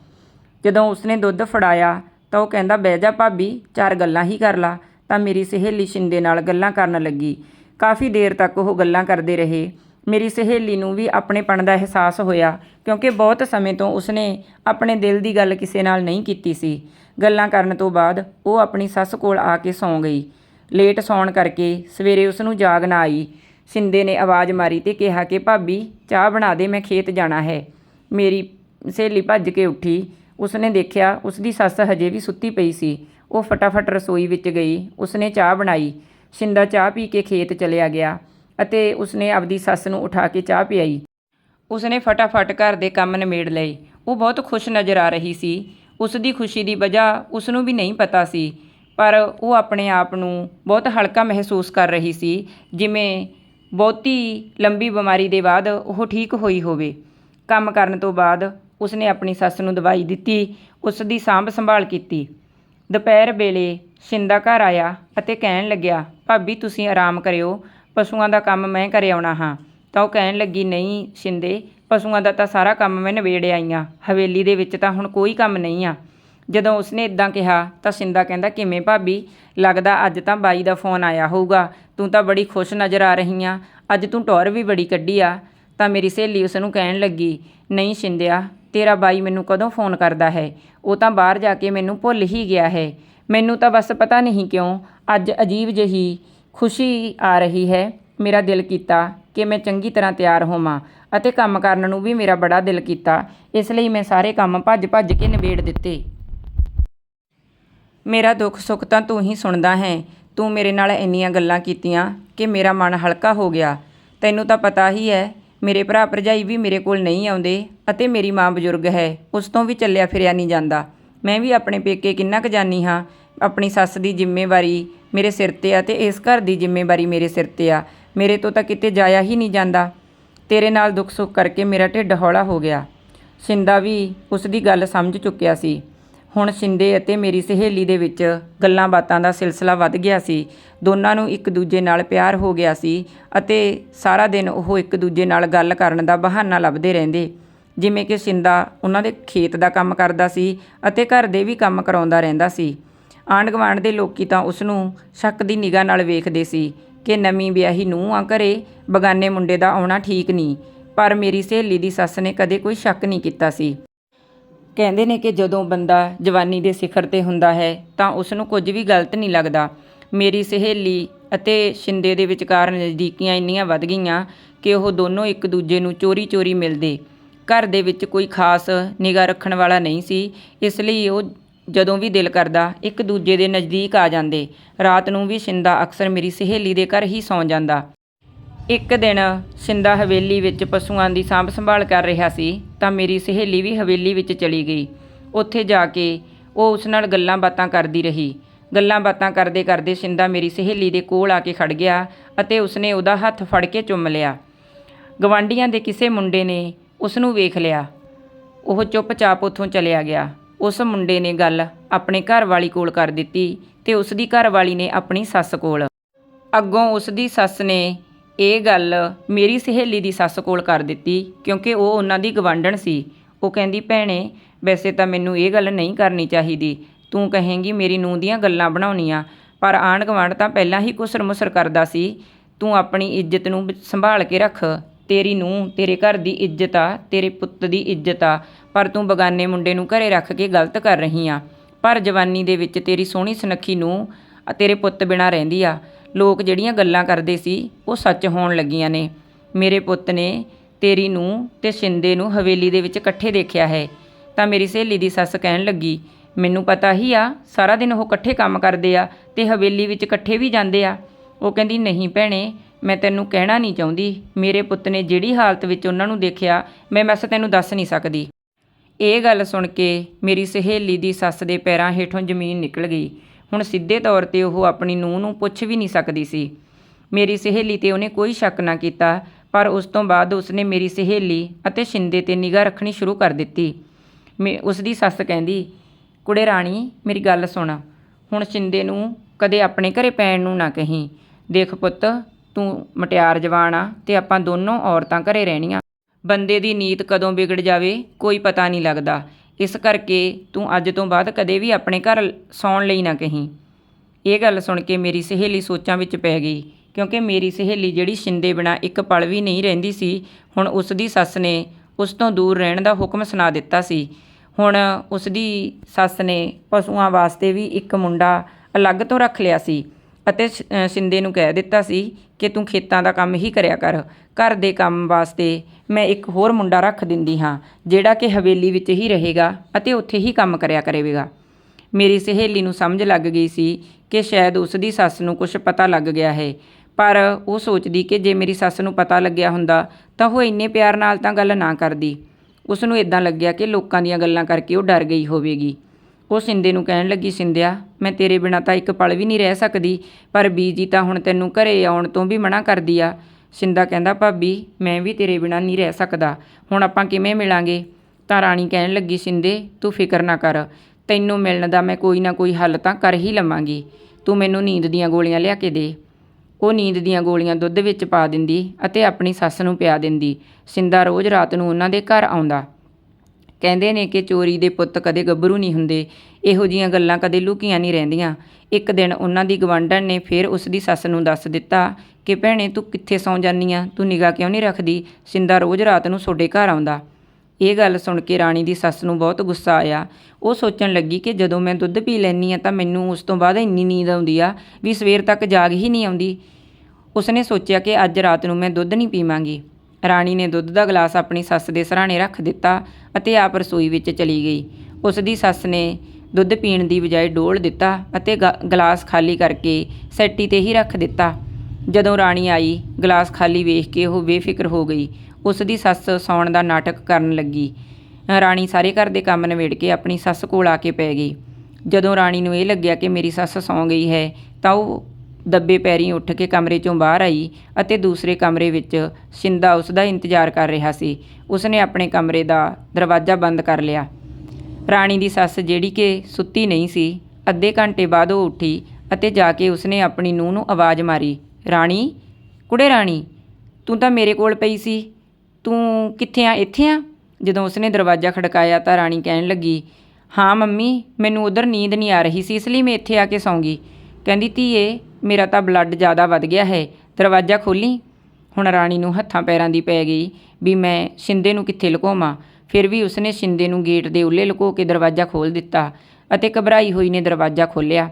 ਜਦੋਂ ਉਸਨੇ ਦੁੱਧ ਫੜਾਇਆ ਤਾਂ ਉਹ ਕਹਿੰਦਾ, ਬਹਿ ਜਾ ਭਾਬੀ, ਚਾਰ ਗੱਲਾਂ ਹੀ ਕਰ ਲਾ। ਤਾਂ ਮੇਰੀ ਸਹੇਲੀ ਸ਼ਿੰਦੇ ਨਾਲ ਗੱਲਾਂ ਕਰਨ ਲੱਗੀ। ਕਾਫੀ ਦੇਰ ਤੱਕ ਉਹ ਗੱਲਾਂ ਕਰਦੇ ਰਹੇ। ਮੇਰੀ ਸਹੇਲੀ ਨੂੰ ਵੀ ਆਪਣੇਪਣ ਦਾ ਅਹਿਸਾਸ ਹੋਇਆ, ਕਿਉਂਕਿ ਬਹੁਤ ਸਮੇਂ ਤੋਂ ਉਸਨੇ ਆਪਣੇ ਦਿਲ ਦੀ ਗੱਲ ਕਿਸੇ ਨਾਲ ਨਹੀਂ ਕੀਤੀ ਸੀ। ਗੱਲਾਂ ਕਰਨ ਤੋਂ ਬਾਅਦ ਉਹ ਆਪਣੀ ਸੱਸ ਕੋਲ ਆ ਕੇ ਸੌਂ ਗਈ। ਲੇਟ ਸੌਣ ਕਰਕੇ ਸਵੇਰੇ ਉਸ ਨੂੰ ਜਾਗ ਨਾ ਆਈ। ਸਿੰਦੇ ਨੇ ਆਵਾਜ਼ ਮਾਰੀ ਤੇ ਕਿਹਾ ਕਿ, ਭਾਬੀ, ਚਾਹ ਬਣਾ ਦੇ, ਮੈਂ ਖੇਤ ਜਾਣਾ ਹੈ। ਮੇਰੀ ਸਹੇਲੀ ਭੱਜ ਕੇ ਉੱਠੀ। ਉਸਨੇ ਦੇਖਿਆ ਉਸਦੀ ਸੱਸ ਹਜੇ ਵੀ ਸੁੱਤੀ ਪਈ ਸੀ। ਉਹ ਫਟਾਫਟ ਰਸੋਈ ਵਿੱਚ ਗਈ। ਉਸਨੇ ਚਾਹ ਬਣਾਈ। ਸ਼ਿੰਦਾ ਚਾਹ ਪੀ ਕੇ ਖੇਤ ਚਲਿਆ ਗਿਆ ਅਤੇ ਉਸਨੇ ਆਪਦੀ ਸੱਸ ਨੂੰ ਉਠਾ ਕੇ ਚਾਹ ਪਿਆਈ। ਉਸਨੇ ਫਟਾਫਟ ਘਰ ਦੇ ਕੰਮ ਨਿਮੇੜ ਲਏ। ਉਹ ਬਹੁਤ ਖੁਸ਼ ਨਜ਼ਰ ਆ ਰਹੀ ਸੀ। ਉਸ ਦੀ ਖੁਸ਼ੀ ਦੀ ਵਜ੍ਹਾ ਉਸ ਨੂੰ ਵੀ ਨਹੀਂ ਪਤਾ ਸੀ। ਪਰ ਉਹ ਆਪਣੇ ਆਪ ਨੂੰ ਬਹੁਤ ਹਲਕਾ ਮਹਿਸੂਸ ਕਰ ਰਹੀ ਸੀ, ਜਿਵੇਂ ਬਹੁਤੀ ਲੰਬੀ ਬਿਮਾਰੀ ਦੇ ਬਾਅਦ ਉਹ ਠੀਕ ਹੋਈ ਹੋਵੇ। ਕੰਮ ਕਰਨ ਤੋਂ ਬਾਅਦ ਉਸਨੇ ਆਪਣੀ ਸੱਸ ਨੂੰ ਦਵਾਈ ਦਿੱਤੀ ਉਸ ਦੀ ਸਾਂਭ ਸੰਭਾਲ ਕੀਤੀ। ਦੁਪਹਿਰ ਵੇਲੇ ਸ਼ਿੰਦਾ ਘਰ ਆਇਆ ਅਤੇ ਕਹਿਣ ਲੱਗਿਆ, ਭਾਬੀ, ਤੁਸੀਂ ਆਰਾਮ ਕਰਿਓ, ਪਸ਼ੂਆਂ ਦਾ ਕੰਮ ਮੈਂ ਕਰ ਆਉਣਾ ਹਾਂ। ਤਾਂ ਉਹ ਕਹਿਣ ਲੱਗੀ, ਨਹੀਂ ਸ਼ਿੰਦੇ, ਪਸ਼ੂਆਂ ਦਾ ਤਾਂ ਸਾਰਾ ਕੰਮ ਮੈਂ ਨਿਬੇੜ ਆਈ ਹਾਂ। ਹਵੇਲੀ ਦੇ ਵਿੱਚ ਤਾਂ ਹੁਣ ਕੋਈ ਕੰਮ ਨਹੀਂ ਆ। ਜਦੋਂ ਉਸਨੇ ਇਦਾਂ ਕਿਹਾ ਤਾਂ ਸ਼ਿੰਦਾ ਕਹਿੰਦਾ, ਕਿਵੇਂ ਭਾਬੀ? ਲੱਗਦਾ ਅੱਜ ਤਾਂ ਬਾਈ ਦਾ ਫੋਨ ਆਇਆ ਹੋਊਗਾ। ਤੂੰ ਤਾਂ ਬੜੀ ਖੁਸ਼ ਨਜ਼ਰ ਆ ਰਹੀ ਆ ਅੱਜ ਤੂੰ ਟੌਰ ਵੀ ਬੜੀ ਕੱਢੀ ਆ। ਤਾਂ ਮੇਰੀ ਸਹੇਲੀ ਉਸ ਨੂੰ ਕਹਿਣ ਲੱਗੀ, ਨਹੀਂ ਸ਼ਿੰਦਿਆ, ਤੇਰਾ ਬਾਈ ਮੈਨੂੰ ਕਦੋਂ ਫੋਨ ਕਰਦਾ ਹੈ? ਉਹ ਤਾਂ ਬਾਹਰ ਜਾ ਕੇ ਮੈਨੂੰ ਭੁੱਲ ਹੀ ਗਿਆ ਹੈ। ਮੈਨੂੰ ਤਾਂ ਬਸ ਪਤਾ ਨਹੀਂ ਕਿਉਂ, ਅੱਜ ਅਜੀਬ ਜਿਹੀ ਖੁਸ਼ੀ ਆ ਰਹੀ ਹੈ। ਮੇਰਾ ਦਿਲ ਕੀਤਾ ਕਿ ਮੈਂ ਚੰਗੀ ਤਰ੍ਹਾਂ ਤਿਆਰ ਹੋਵਾਂ ਅਤੇ ਕੰਮ ਕਰਨ ਨੂੰ ਵੀ ਮੇਰਾ ਬੜਾ ਦਿਲ ਕੀਤਾ। ਇਸ ਲਈ ਮੈਂ ਸਾਰੇ ਕੰਮ ਭੱਜ-ਭੱਜ ਕੇ ਨਿਬੇੜ ਦਿੱਤੇ। ਮੇਰਾ ਦੁੱਖ ਸੁੱਖ ਤਾਂ ਤੂੰ ਹੀ ਸੁਣਦਾ ਹੈ। ਤੂੰ ਮੇਰੇ ਨਾਲ ਇੰਨੀਆਂ ਗੱਲਾਂ ਕੀਤੀਆਂ ਕਿ ਮੇਰਾ ਮਨ ਹਲਕਾ ਹੋ ਗਿਆ। ਤੈਨੂੰ ਤਾਂ ਪਤਾ ਹੀ ਹੈ, ਮੇਰੇ ਭਰਾ ਭਰਜਾਈ ਵੀ ਮੇਰੇ ਕੋਲ ਨਹੀਂ ਆਉਂਦੇ ਅਤੇ ਮੇਰੀ ਮਾਂ ਬਜ਼ੁਰਗ ਹੈ, ਉਸ ਤੋਂ ਵੀ ਚੱਲਿਆ ਫਿਰਿਆ ਨਹੀਂ ਜਾਂਦਾ। ਮੈਂ ਵੀ ਆਪਣੇ ਪੇਕੇ ਕਿੰਨਾ ਕੁ ਜਾਨੀ ਹਾਂ, ਆਪਣੀ ਸੱਸ ਦੀ ਜ਼ਿੰਮੇਵਾਰੀ ਮੇਰੇ ਸਿਰ ਤੇ ਆ ਤੇ ਇਸ ਘਰ ਦੀ ਜ਼ਿੰਮੇਵਾਰੀ ਮੇਰੇ ਸਿਰ ਤੇ ਆ, ਮੇਰੇ ਤੋਂ ਤਾਂ ਕਿਤੇ ਜਾਇਆ ਹੀ ਨਹੀਂ ਜਾਂਦਾ। ਤੇਰੇ ਨਾਲ ਦੁੱਖ ਸੁੱਖ ਕਰਕੇ ਮੇਰਾ ਢਿੱਡ ਹੌਲਾ ਹੋ ਗਿਆ। ਸ਼ਿੰਦਾ ਵੀ ਉਸ ਦੀ ਗੱਲ ਸਮਝ ਚੁੱਕਿਆ ਸੀ। ਹੁਣ ਸ਼ਿੰਦੇ ਅਤੇ ਮੇਰੀ ਸਹੇਲੀ ਦੇ ਵਿੱਚ ਗੱਲਾਂ ਬਾਤਾਂ ਦਾ ਸਿਲਸਿਲਾ ਵੱਧ ਗਿਆ ਸੀ। ਦੋਨਾਂ ਨੂੰ ਇੱਕ ਦੂਜੇ ਨਾਲ ਪਿਆਰ ਹੋ ਗਿਆ ਸੀ ਅਤੇ ਸਾਰਾ ਦਿਨ ਉਹ ਇੱਕ ਦੂਜੇ ਨਾਲ ਗੱਲ ਕਰਨ ਦਾ ਬਹਾਨਾ ਲੱਭਦੇ ਰਹਿੰਦੇ। ਜਿਵੇਂ ਕਿ ਸ਼ਿੰਦਾ ਉਹਨਾਂ ਦੇ ਖੇਤ ਦਾ ਕੰਮ ਕਰਦਾ ਸੀ ਅਤੇ ਘਰ ਦੇ ਵੀ ਕੰਮ ਕਰਾਉਂਦਾ ਰਹਿੰਦਾ ਸੀ। ਆਂਢ ਗੁਆਂਢ ਦੇ ਲੋਕੀ ਤਾਂ ਉਸ ਨੂੰ ਸ਼ੱਕ ਦੀ ਨਿਗਾਹ ਨਾਲ ਵੇਖਦੇ ਸੀ ਕਿ ਨਵੀਂ ਵਿਆਹੀ ਨੂੰਹ ਆ ਘਰੇ, ਬਗਾਨੇ ਮੁੰਡੇ ਦਾ ਆਉਣਾ ਠੀਕ ਨਹੀਂ, ਪਰ ਮੇਰੀ ਸਹੇਲੀ ਦੀ ਸੱਸ ਨੇ ਕਦੇ ਕੋਈ ਸ਼ੱਕ ਨਹੀਂ ਕੀਤਾ ਸੀ। ਕਹਿੰਦੇ ਨੇ ਕਿ ਜਦੋਂ ਬੰਦਾ ਜਵਾਨੀ ਦੇ ਸਿਖਰ ਤੇ ਹੁੰਦਾ ਹੈ ਤਾਂ ਉਸ ਨੂੰ ਕੁਝ ਵੀ ਗਲਤ ਨਹੀਂ ਲੱਗਦਾ। ਮੇਰੀ ਸਹੇਲੀ ਅਤੇ ਸ਼ਿੰਦੇ ਦੇ ਵਿਚਕਾਰ ਨਜ਼ਦੀਕੀਆਂ ਇੰਨੀਆਂ ਵੱਧ ਗਈਆਂ ਕਿ ਉਹ ਦੋਨੋਂ ਇੱਕ ਦੂਜੇ ਨੂੰ ਚੋਰੀ-ਚੋਰੀ ਮਿਲਦੇ। ਘਰ ਦੇ ਵਿੱਚ ਕੋਈ ਖਾਸ ਨਿਗਾਹ ਰੱਖਣ ਵਾਲਾ ਨਹੀਂ ਸੀ, ਇਸ ਲਈ ਉਹ ਜਦੋਂ ਵੀ ਦਿਲ ਕਰਦਾ, ਇੱਕ ਦੂਜੇ ਦੇ ਨਜ਼ਦੀਕ ਆ ਜਾਂਦੇ। ਰਾਤ ਨੂੰ ਵੀ ਸ਼ਿੰਦਾ ਅਕਸਰ ਮੇਰੀ ਸਹੇਲੀ ਦੇ ਘਰ ਹੀ ਸੌਂ ਜਾਂਦਾ। ਇੱਕ ਦਿਨ ਸ਼ਿੰਦਾ ਹਵੇਲੀ ਵਿੱਚ ਪਸ਼ੂਆਂ ਦੀ ਸਾਂਭ ਸੰਭਾਲ ਕਰ ਰਿਹਾ ਸੀ, ਤਾਂ ਮੇਰੀ ਸਹੇਲੀ ਵੀ ਹਵੇਲੀ ਵਿੱਚ ਚਲੀ ਗਈ। ਉੱਥੇ ਜਾ ਕੇ ਉਹ ਉਸ ਨਾਲ ਗੱਲਾਂ ਬਾਤਾਂ ਕਰਦੀ ਰਹੀ। ਗੱਲਾਂ ਬਾਤਾਂ ਕਰਦੇ ਕਰਦੇ ਸ਼ਿੰਦਾ ਮੇਰੀ ਸਹੇਲੀ ਦੇ ਕੋਲ ਆ ਕੇ ਖੜ ਗਿਆ ਅਤੇ ਉਸਨੇ ਉਹਦਾ ਹੱਥ ਫੜ ਕੇ ਚੁੰਮ ਲਿਆ। ਗਵਾਂਡੀਆਂ ਦੇ ਕਿਸੇ ਮੁੰਡੇ ਨੇ ਉਸ ਨੂੰ ਵੇਖ ਲਿਆ। ਉਹ ਚੁੱਪਚਾਪ ਉੱਥੋਂ ਚਲਿਆ ਗਿਆ। ਉਸ ਮੁੰਡੇ ਨੇ ਗੱਲ ਆਪਣੇ ਘਰ ਵਾਲੀ ਕੋਲ ਕਰ ਦਿੱਤੀ ਤੇ ਉਸ ਦੀ ਘਰ ਵਾਲੀ ਨੇ ਆਪਣੀ ਸੱਸ ਕੋਲ। ਅੱਗੋਂ ਉਸ ਦੀ ਸੱਸ ਨੇ ਇਹ ਗੱਲ ਮੇਰੀ ਸਹੇਲੀ ਦੀ ਸੱਸ ਕੋਲ ਕਰ ਦਿੱਤੀ, ਕਿਉਂਕਿ ਉਹ ਉਹਨਾਂ ਦੀ ਗਵਾਂਢਣ ਸੀ। ਉਹ ਕਹਿੰਦੀ, ਭੈਣੇ, ਵੈਸੇ ਤਾਂ ਮੈਨੂੰ ਇਹ ਗੱਲ ਨਹੀਂ ਕਰਨੀ ਚਾਹੀਦੀ। ਤੂੰ ਕਹੇਂਗੀ ਮੇਰੀ ਨੂੰਹ ਦੀਆਂ ਗੱਲਾਂ ਬਣਾਉਣੀਆਂ, ਪਰ ਆਂਢ ਗੁਆਂਢ ਤਾਂ ਪਹਿਲਾਂ ਹੀ ਕੁਸਰ ਮੁਸਰ ਕਰਦਾ ਸੀ। ਤੂੰ ਆਪਣੀ ਇੱਜ਼ਤ ਨੂੰ ਸੰਭਾਲ ਕੇ ਰੱਖ। ਤੇਰੀ ਨੂੰਹ ਤੇਰੇ ਘਰ ਦੀ ਇੱਜ਼ਤ ਆ, ਤੇਰੇ ਪੁੱਤ ਦੀ ਇੱਜ਼ਤ ਆ, ਪਰ ਤੂੰ ਬਗਾਨੇ ਮੁੰਡੇ ਨੂੰ ਘਰੇ ਰੱਖ ਕੇ ਗਲਤ ਕਰ ਰਹੀ ਆ। ਪਰ ਜਵਾਨੀ ਦੇ ਵਿੱਚ ਤੇਰੀ ਸੋਹਣੀ ਸੁਨੱਖੀ ਨੂੰਹ ਤੇਰੇ ਪੁੱਤ ਬਿਨਾ ਰਹਿੰਦੀ ਆ। ਲੋਕ ਜਿਹੜੀਆਂ ਗੱਲਾਂ ਕਰਦੇ ਸੀ, ਉਹ ਸੱਚ ਹੋਣ ਲੱਗੀਆਂ ਨੇ। ਮੇਰੇ ਪੁੱਤ ਨੇ ਤੇਰੀ ਨੂੰ ਤੇ ਸ਼ਿੰਦੇ ਨੂੰ ਹਵੇਲੀ ਦੇ ਵਿੱਚ ਇਕੱਠੇ ਦੇਖਿਆ ਹੈ। ਤਾਂ ਮੇਰੀ ਸਹੇਲੀ ਦੀ ਸੱਸ ਕਹਿਣ ਲੱਗੀ, ਮੈਨੂੰ ਪਤਾ ਹੀ ਆ, ਸਾਰਾ ਦਿਨ ਉਹ ਇਕੱਠੇ ਕੰਮ ਕਰਦੇ ਆ ਤੇ ਹਵੇਲੀ ਵਿੱਚ ਇਕੱਠੇ ਵੀ ਜਾਂਦੇ ਆ। ਉਹ ਕਹਿੰਦੀ, ਨਹੀਂ ਭੈਣੇ, ਮੈਂ ਤੈਨੂੰ ਕਹਿਣਾ ਨਹੀਂ ਚਾਹੁੰਦੀ। ਮੇਰੇ ਪੁੱਤ ਨੇ ਜਿਹੜੀ ਹਾਲਤ ਵਿੱਚ ਉਹਨਾਂ ਨੂੰ ਦੇਖਿਆ, ਮੈਂ ਬਸ ਤੈਨੂੰ ਦੱਸ ਨਹੀਂ ਸਕਦੀ। ਇਹ ਗੱਲ ਸੁਣ ਕੇ ਮੇਰੀ ਸਹੇਲੀ ਦੀ ਸੱਸ ਦੇ ਪੈਰਾਂ ਹੇਠੋਂ ਜ਼ਮੀਨ ਨਿਕਲ ਗਈ। ਹੁਣ ਸਿੱਧੇ ਤੌਰ ਤੇ ਉਹ ਆਪਣੀ ਨੂੰਹ ਨੂੰ ਪੁੱਛ ਵੀ ਨਹੀਂ ਸਕਦੀ ਸੀ। ਮੇਰੀ ਸਹੇਲੀ ਤੇ ਉਹਨੇ ਕੋਈ ਸ਼ੱਕ ਨਾ ਕੀਤਾ, ਪਰ ਉਸ ਤੋਂ ਬਾਅਦ ਉਸਨੇ ਮੇਰੀ ਸਹੇਲੀ ਅਤੇ ਸ਼ਿੰਦੇ ਤੇ ਨਿਗਾਹ ਰੱਖਣੀ ਸ਼ੁਰੂ ਕਰ ਦਿੱਤੀ। ਮੇ ਉਸ ਦੀ ਸੱਸ ਕਹਿੰਦੀ, ਕੁੜੇ ਰਾਣੀ, ਮੇਰੀ ਗੱਲ ਸੁਣ। ਹੁਣ ਸ਼ਿੰਦੇ ਨੂੰ ਕਦੇ ਆਪਣੇ ਘਰੇ ਪੈਣ ਨੂੰ ਨਾ ਕਹੀਂ। ਦੇਖ ਪੁੱਤ, ਤੂੰ ਮਟਿਆਰ ਜਵਾਨ ਆ ਤੇ ਆਪਾਂ ਦੋਨੋਂ ਔਰਤਾਂ ਘਰੇ ਰਹਿਣੀਆਂ। ਬੰਦੇ ਦੀ ਨੀਤ ਕਦੋਂ ਵਿਗੜ ਜਾਵੇ, ਕੋਈ ਪਤਾ ਨਹੀਂ ਲੱਗਦਾ। ਇਸ ਕਰਕੇ ਤੂੰ ਅੱਜ ਤੋਂ ਬਾਅਦ ਕਦੇ ਵੀ ਆਪਣੇ ਘਰ ਸੌਣ ਲਈ ਨਾ ਕਹੀਂ। ਇਹ ਗੱਲ ਸੁਣ ਕੇ ਮੇਰੀ ਸਹੇਲੀ ਸੋਚਾਂ ਵਿੱਚ ਪੈ ਗਈ, ਕਿਉਂਕਿ ਮੇਰੀ ਸਹੇਲੀ ਜਿਹੜੀ ਸ਼ਿੰਦੇ ਬਿਨਾ ਇੱਕ ਪਲ ਵੀ ਨਹੀਂ ਰਹਿੰਦੀ ਸੀ, ਹੁਣ ਉਸ ਦੀ ਸੱਸ ਨੇ ਉਸ ਤੋਂ ਦੂਰ ਰਹਿਣ ਦਾ ਹੁਕਮ ਸੁਣਾ ਦਿੱਤਾ ਸੀ। ਹੁਣ ਉਸ ਦੀ ਸੱਸ ਨੇ ਪਸ਼ੂਆਂ ਵਾਸਤੇ ਵੀ ਇੱਕ ਮੁੰਡਾ ਅਲੱਗ ਤੋਂ ਰੱਖ ਲਿਆ ਸੀ ਅਤੇ ਸ਼- ਸ਼ਿੰਦੇ ਨੂੰ ਕਹਿ ਦਿੱਤਾ ਸੀ ਕਿ ਤੂੰ ਖੇਤਾਂ ਦਾ ਕੰਮ ਹੀ ਕਰਿਆ ਕਰ, ਘਰ ਦੇ ਕੰਮ ਵਾਸਤੇ ਮੈਂ ਇੱਕ ਹੋਰ ਮੁੰਡਾ ਰੱਖ ਦਿੰਦੀ ਹਾਂ, ਜਿਹੜਾ ਕਿ ਹਵੇਲੀ ਵਿੱਚ ਹੀ ਰਹੇਗਾ ਅਤੇ ਉੱਥੇ ਹੀ ਕੰਮ ਕਰਿਆ ਕਰੇਗਾ ਮੇਰੀ ਸਹੇਲੀ ਨੂੰ ਸਮਝ ਲੱਗ ਗਈ ਸੀ ਕਿ ਸ਼ਾਇਦ ਉਸ ਦੀ ਸੱਸ ਨੂੰ ਕੁਝ ਪਤਾ ਲੱਗ ਗਿਆ ਹੈ, ਪਰ ਉਹ ਸੋਚਦੀ ਕਿ ਜੇ ਮੇਰੀ ਸੱਸ ਨੂੰ ਪਤਾ ਲੱਗਿਆ ਹੁੰਦਾ ਤਾਂ ਉਹ ਇੰਨੇ ਪਿਆਰ ਨਾਲ ਤਾਂ ਗੱਲ ਨਾ ਕਰਦੀ। ਉਸ ਨੂੰ ਇਦਾਂ ਲੱਗਿਆ ਕਿ ਲੋਕਾਂ ਦੀਆਂ ਗੱਲਾਂ ਕਰਕੇ ਉਹ ਡਰ ਗਈ ਹੋਵੇਗੀ। ਉਹ ਸਿੰਦੇ ਨੂੰ ਕਹਿਣ ਲੱਗੀ, ਸਿੰਦਿਆ, ਮੈਂ ਤੇਰੇ ਬਿਨਾਂ ਤਾਂ ਇੱਕ ਪਲ ਵੀ ਨਹੀਂ ਰਹਿ ਸਕਦੀ, ਪਰ ਬੀਜੀ ਤਾਂ ਹੁਣ ਤੈਨੂੰ ਘਰੇ ਆਉਣ ਤੋਂ ਵੀ ਮਨਾ ਕਰਦੀ ਆ। ਸਿੰਦਾ ਕਹਿੰਦਾ, ਭਾਬੀ, ਮੈਂ ਵੀ ਤੇਰੇ ਬਿਨਾਂ ਨਹੀਂ ਰਹਿ ਸਕਦਾ। ਹੁਣ ਆਪਾਂ ਕਿਵੇਂ ਮਿਲਾਂਗੇ? ਤਾਂ ਰਾਣੀ ਕਹਿਣ ਲੱਗੀ, ਸਿੰਦੇ, ਤੂੰ ਫਿਕਰ ਨਾ ਕਰ। ਤੈਨੂੰ ਮਿਲਣ ਦਾ ਮੈਂ ਕੋਈ ਨਾ ਕੋਈ ਹੱਲ ਤਾਂ ਕਰ ਹੀ ਲਵਾਂਗੀ। ਤੂੰ ਮੈਨੂੰ ਨੀਂਦ ਦੀਆਂ ਗੋਲੀਆਂ ਲਿਆ ਕੇ ਦੇ। ਉਹ ਨੀਂਦ ਦੀਆਂ ਗੋਲੀਆਂ ਦੁੱਧ ਵਿੱਚ ਪਾ ਦਿੰਦੀ ਅਤੇ ਆਪਣੀ ਸੱਸ ਨੂੰ ਪਿਆ ਦਿੰਦੀ। ਸਿੰਦਾ ਰੋਜ਼ ਰਾਤ ਨੂੰ ਉਹਨਾਂ ਦੇ ਘਰ ਆਉਂਦਾ। ਕਹਿੰਦੇ ਨੇ ਕਿ ਚੋਰੀ ਦੇ ਪੁੱਤ ਕਦੇ ਗੱਭਰੂ ਨਹੀਂ ਹੁੰਦੇ। ਇਹੋ ਜੀਆਂ ਗੱਲਾਂ ਕਦੇ ਲੁਕੀਆਂ ਨਹੀਂ ਰਹਿੰਦੀਆਂ। ਇੱਕ ਦਿਨ ਉਹਨਾਂ ਦੀ ਗਵਾਂਢਣ ਨੇ ਫਿਰ ਉਸ ਦੀ ਸੱਸ ਨੂੰ ਦੱਸ ਦਿੱਤਾ ਕਿ, ਭੈਣੇ, ਤੂੰ ਕਿੱਥੇ ਸੌਂ ਜਾਂਦੀ ਆ? ਤੂੰ ਨਿਗਾਹ ਕਿਉਂ ਨਹੀਂ ਰੱਖਦੀ? ਸਿੰਦਾ ਰੋਜ਼ ਰਾਤ ਨੂੰ ਤੁਹਾਡੇ ਘਰ ਆਉਂਦਾ। ਇਹ ਗੱਲ ਸੁਣ ਕੇ ਰਾਣੀ ਦੀ ਸੱਸ ਨੂੰ ਬਹੁਤ ਗੁੱਸਾ ਆਇਆ। ਉਹ ਸੋਚਣ ਲੱਗੀ ਕਿ ਜਦੋਂ ਮੈਂ ਦੁੱਧ ਪੀ ਲੈਂਦੀ ਆ ਤਾਂ ਮੈਨੂੰ ਉਸ ਤੋਂ ਬਾਅਦ ਇੰਨੀ ਨੀਂਦ ਆਉਂਦੀ ਆ ਵੀ ਸਵੇਰ ਤੱਕ ਜਾਗ ਹੀ ਨਹੀਂ ਆਉਂਦੀ। ਉਸਨੇ ਸੋਚਿਆ ਕਿ ਅੱਜ ਰਾਤ ਨੂੰ ਮੈਂ ਦੁੱਧ ਨਹੀਂ ਪੀਵਾਂਗੀ। ਰਾਣੀ ਨੇ ਦੁੱਧ ਦਾ ਗਲਾਸ ਆਪਣੀ ਸੱਸ ਦੇ ਸਰਾਣੇ ਰੱਖ ਦਿੱਤਾ ਅਤੇ ਆਪ ਰਸੋਈ ਵਿੱਚ ਚਲੀ ਗਈ। ਉਸ ਦੀ ਸੱਸ ਨੇ ਦੁੱਧ ਪੀਣ ਦੀ ਬਜਾਏ ਡੋਲ ਦਿੱਤਾ ਅਤੇ ਗਲਾਸ ਖਾਲੀ ਕਰਕੇ ਸੈਟੀ ਤੇ ਹੀ ਰੱਖ ਦਿੱਤਾ। ਜਦੋਂ ਰਾਣੀ ਆਈ, ਗਲਾਸ ਖਾਲੀ ਵੇਖ ਕੇ ਉਹ ਬੇਫਿਕਰ ਹੋ ਗਈ। ਉਸ ਦੀ ਸੱਸ ਸੌਣ ਦਾ ਨਾਟਕ ਕਰਨ ਲੱਗੀ। ਰਾਣੀ ਸਾਰੇ ਘਰ ਦੇ ਕੰਮ ਨਿਬੇੜ ਕੇ ਆਪਣੀ ਸੱਸ ਕੋਲ ਆ ਕੇ ਪੈ ਗਈ। ਜਦੋਂ ਰਾਣੀ ਨੂੰ ਇਹ ਲੱਗਿਆ ਕਿ ਮੇਰੀ ਸੱਸ ਸੌਂ ਗਈ ਹੈ, ਤਾਂ ਉਹ ਦੱਬੇ ਪੈਰੀਂ ਉੱਠ ਕੇ ਕਮਰੇ ਚੋਂ ਬਾਹਰ ਆਈ ਅਤੇ ਦੂਸਰੇ ਕਮਰੇ ਵਿੱਚ ਸ਼ਿੰਦਾ ਉਸ ਦਾ ਇੰਤਜ਼ਾਰ ਕਰ ਰਿਹਾ ਸੀ। ਉਸਨੇ ਆਪਣੇ ਕਮਰੇ ਦਾ ਦਰਵਾਜ਼ਾ ਬੰਦ ਕਰ ਲਿਆ। ਰਾਣੀ ਦੀ ਸੱਸ ਜਿਹੜੀ ਕਿ ਸੁੱਤੀ ਨਹੀਂ ਸੀ, ਅੱਧੇ ਘੰਟੇ ਬਾਅਦ ਉਹ ਉੱਠੀ ਅਤੇ ਜਾ ਕੇ ਉਸਨੇ ਆਪਣੀ ਨੂੰਹ ਨੂੰ ਆਵਾਜ਼ ਮਾਰੀ, ਰਾਣੀ, ਕੁੜੇ ਰਾਣੀ, ਤੂੰ ਤਾਂ ਮੇਰੇ ਕੋਲ ਪਈ ਸੀ। ਤੂੰ ਕਿੱਥੇ ਆ? ਇੱਥੇ ਆ? ਜਦੋਂ ਉਸਨੇ ਦਰਵਾਜ਼ਾ ਖੜਕਾਇਆ ਤਾਂ ਰਾਣੀ ਕਹਿਣ ਲੱਗੀ, ਹਾਂ ਮੰਮੀ, ਮੈਨੂੰ ਉਧਰ ਨੀਂਦ ਨਹੀਂ ਆ ਰਹੀ ਸੀ, ਇਸ ਲਈ ਮੈਂ ਇੱਥੇ ਆ ਕੇ ਸੌਂਗੀ। ਕਹਿੰਦੀ, ਧੀਏ, ਮੇਰਾ ਤਾਂ ਬਲੱਡ ਜ਼ਿਆਦਾ ਵੱਧ ਗਿਆ ਹੈ, ਦਰਵਾਜ਼ਾ ਖੋਲੀ ਹੁਣ ਰਾਣੀ ਨੂੰ ਹੱਥਾਂ ਪੈਰਾਂ ਦੀ ਪੈ ਗਈ ਵੀ ਮੈਂ ਸ਼ਿੰਦੇ ਨੂੰ ਕਿੱਥੇ ਲੁਕਾਵਾਂ। ਫਿਰ ਵੀ ਉਸਨੇ ਸ਼ਿੰਦੇ ਨੂੰ ਗੇਟ ਦੇ ਉੱਲੇ ਲੁਕੋ ਕੇ ਦਰਵਾਜ਼ਾ ਖੋਲ੍ਹ ਦਿੱਤਾ ਅਤੇ ਘਬਰਾਈ ਹੋਈ ਨੇ ਦਰਵਾਜ਼ਾ ਖੋਲ੍ਹਿਆ।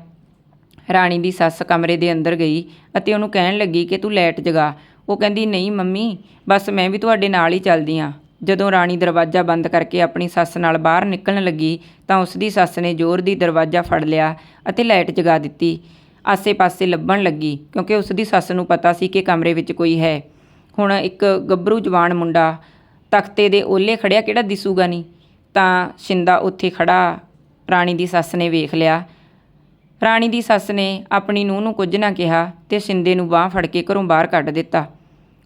ਰਾਣੀ ਦੀ ਸੱਸ ਕਮਰੇ ਦੇ ਅੰਦਰ ਗਈ ਅਤੇ ਉਹਨੂੰ ਕਹਿਣ ਲੱਗੀ ਕਿ ਤੂੰ ਲੈਟ ਜਗਾ। ਉਹ ਕਹਿੰਦੀ, ਨਹੀਂ ਮੰਮੀ, ਬਸ ਮੈਂ ਵੀ ਤੁਹਾਡੇ ਨਾਲ ਹੀ ਚੱਲਦੀ ਹਾਂ। ਜਦੋਂ ਰਾਣੀ ਦਰਵਾਜ਼ਾ ਬੰਦ ਕਰਕੇ ਆਪਣੀ ਸੱਸ ਨਾਲ ਬਾਹਰ ਨਿਕਲਣ ਲੱਗੀ ਤਾਂ ਉਸ ਦੀ ਸੱਸ ਨੇ ਜ਼ੋਰ ਦੀ ਦਰਵਾਜ਼ਾ ਫੜ ਲਿਆ ਅਤੇ ਲਾਈਟ ਜਗਾ ਦਿੱਤੀ। ਆਸੇ-ਪਾਸੇ ਲੱਭਣ ਲੱਗੀ, ਕਿਉਂਕਿ ਉਸ ਦੀ ਸੱਸ ਨੂੰ ਪਤਾ ਸੀ ਕਿ ਕਮਰੇ ਵਿੱਚ ਕੋਈ ਹੈ। ਹੁਣ ਇੱਕ ਗੱਭਰੂ ਜਵਾਨ ਮੁੰਡਾ ਤਖਤੇ ਦੇ ਓਲੇ ਖੜਿਆ ਕਿਹੜਾ ਦਿਸੂਗਾ ਨਹੀਂ ਤਾਂ ਸ਼ਿੰਦਾ ਉੱਥੇ ਖੜਾ ਰਾਣੀ ਦੀ ਸੱਸ ਨੇ ਵੇਖ ਲਿਆ। ਰਾਣੀ ਦੀ ਸੱਸ ਨੇ ਆਪਣੀ ਨੂੰਹ ਨੂੰ ਕੁਝ ਨਾ ਕਿਹਾ ਤੇ ਸ਼ਿੰਦੇ ਨੂੰ ਬਾਹ ਫੜ ਕੇ ਘਰੋਂ ਬਾਹਰ ਕੱਢ ਦਿੱਤਾ।